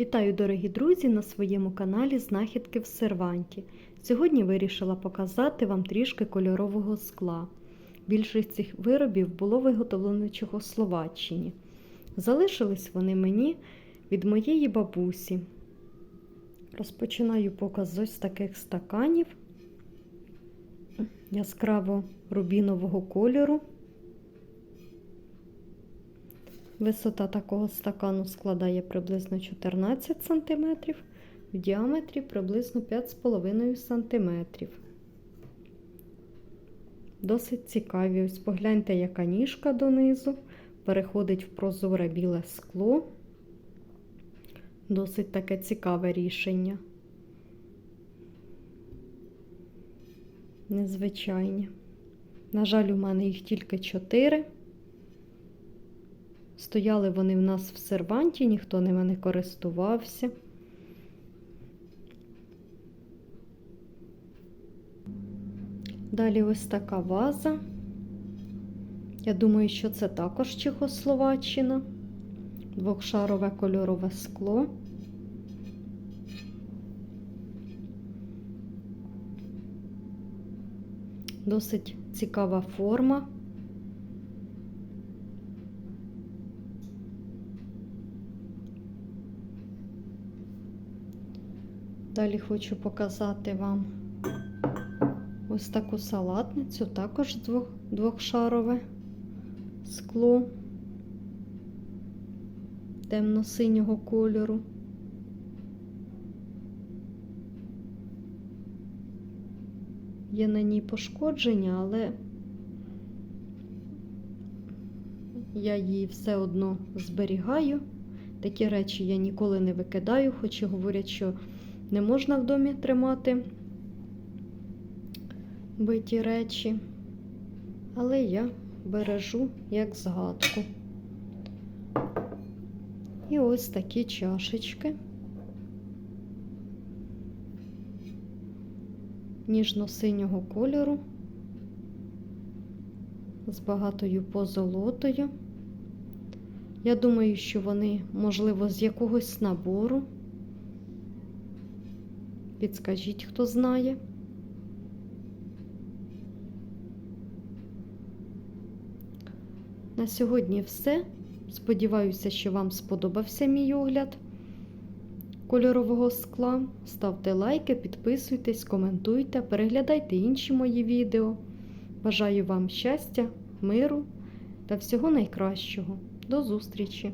Вітаю, дорогі друзі, на своєму каналі Знахідки в серванті. Сьогодні вирішила показати вам трішки кольорового скла. Більшість цих виробів було виготовлено в Чехословаччині. Залишились вони мені від моєї бабусі. Розпочинаю показ з ось таких стаканів яскраво рубінового кольору. Висота такого стакану складає приблизно 14 см, в діаметрі приблизно 5,5 см. Досить цікаві. Ось погляньте, яка ніжка донизу, переходить в прозоре біле скло. Досить таке цікаве рішення. Незвичайні. На жаль, у мене їх тільки 4. Стояли вони в нас в серванті, ніхто ними не користувався. Далі ось така ваза. Я думаю, що це також Чехословаччина. Двохшарове кольорове скло. Досить цікава форма. Далі хочу показати вам ось таку салатницю, також двох, двохшарове скло темно-синього кольору. Є на ній пошкодження, але я її все одно зберігаю. Такі речі я ніколи не викидаю, хоч і говорять, що не можна в домі тримати биті речі, але я бережу як згадку. І ось такі чашечки. Ніжно-синього кольору з багатою позолотою. Я думаю, що вони, можливо, з якогось набору. Підскажіть, хто знає. На сьогодні все. Сподіваюся, що вам сподобався мій огляд кольорового скла. Ставте лайки, підписуйтесь, коментуйте, переглядайте інші мої відео. Бажаю вам щастя, миру та всього найкращого. До зустрічі!